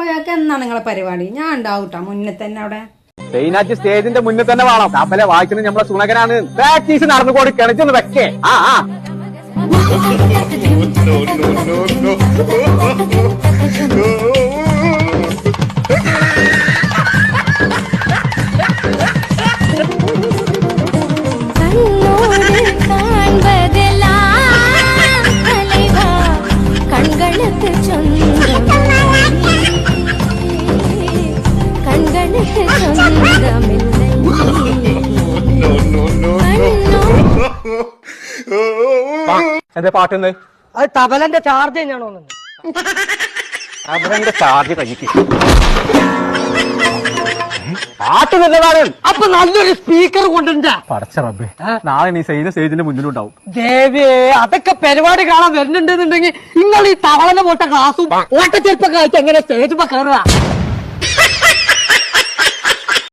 പോയാൽ എന്നാണ് നിങ്ങളെ പരിപാടി? ഞാൻ ഉണ്ടാവും മുന്നേ തന്നെ അവിടെ. മെയിനായിട്ട് സ്റ്റേജിന്റെ മുന്നേ തന്നെ വേണം. താപ്പലെ വായിക്കുന്നത് നമ്മളെ സുണകനാണ്. പ്രാക്ടീസ് നടന്നു കൂടി കിണച്ചൊന്ന് വെക്കേ. ആ ആ. കൺകളത്ത് ചൊന്നു എന്താ പാട്ടുന്ന്? അത് തബലന്റെ ചാർജ് തന്നെയാണോ അവരെന്റെ ചാർജ് കഴിക്ക് പാട്ട് നല്ലതാണ്. അപ്പൊ നല്ലൊരു സ്പീക്കർ കൊണ്ടുണ്ടാ പടച്ച റബ്ബേ. നാളെ നീ സൈന സ്റ്റേജിന്റെ മുന്നിലുണ്ടാവും. ദേവേ അതൊക്കെ പരിപാടി കാണാൻ വരുന്നുണ്ടെന്നുണ്ടെങ്കിൽ നിങ്ങൾ ഈ തവളനെ പോട്ട ക്ലാസ്സും ഓട്ടച്ചെരുപ്പൊക്കെ ആയിട്ട് എങ്ങനെ സ്റ്റേജ് കയറുക?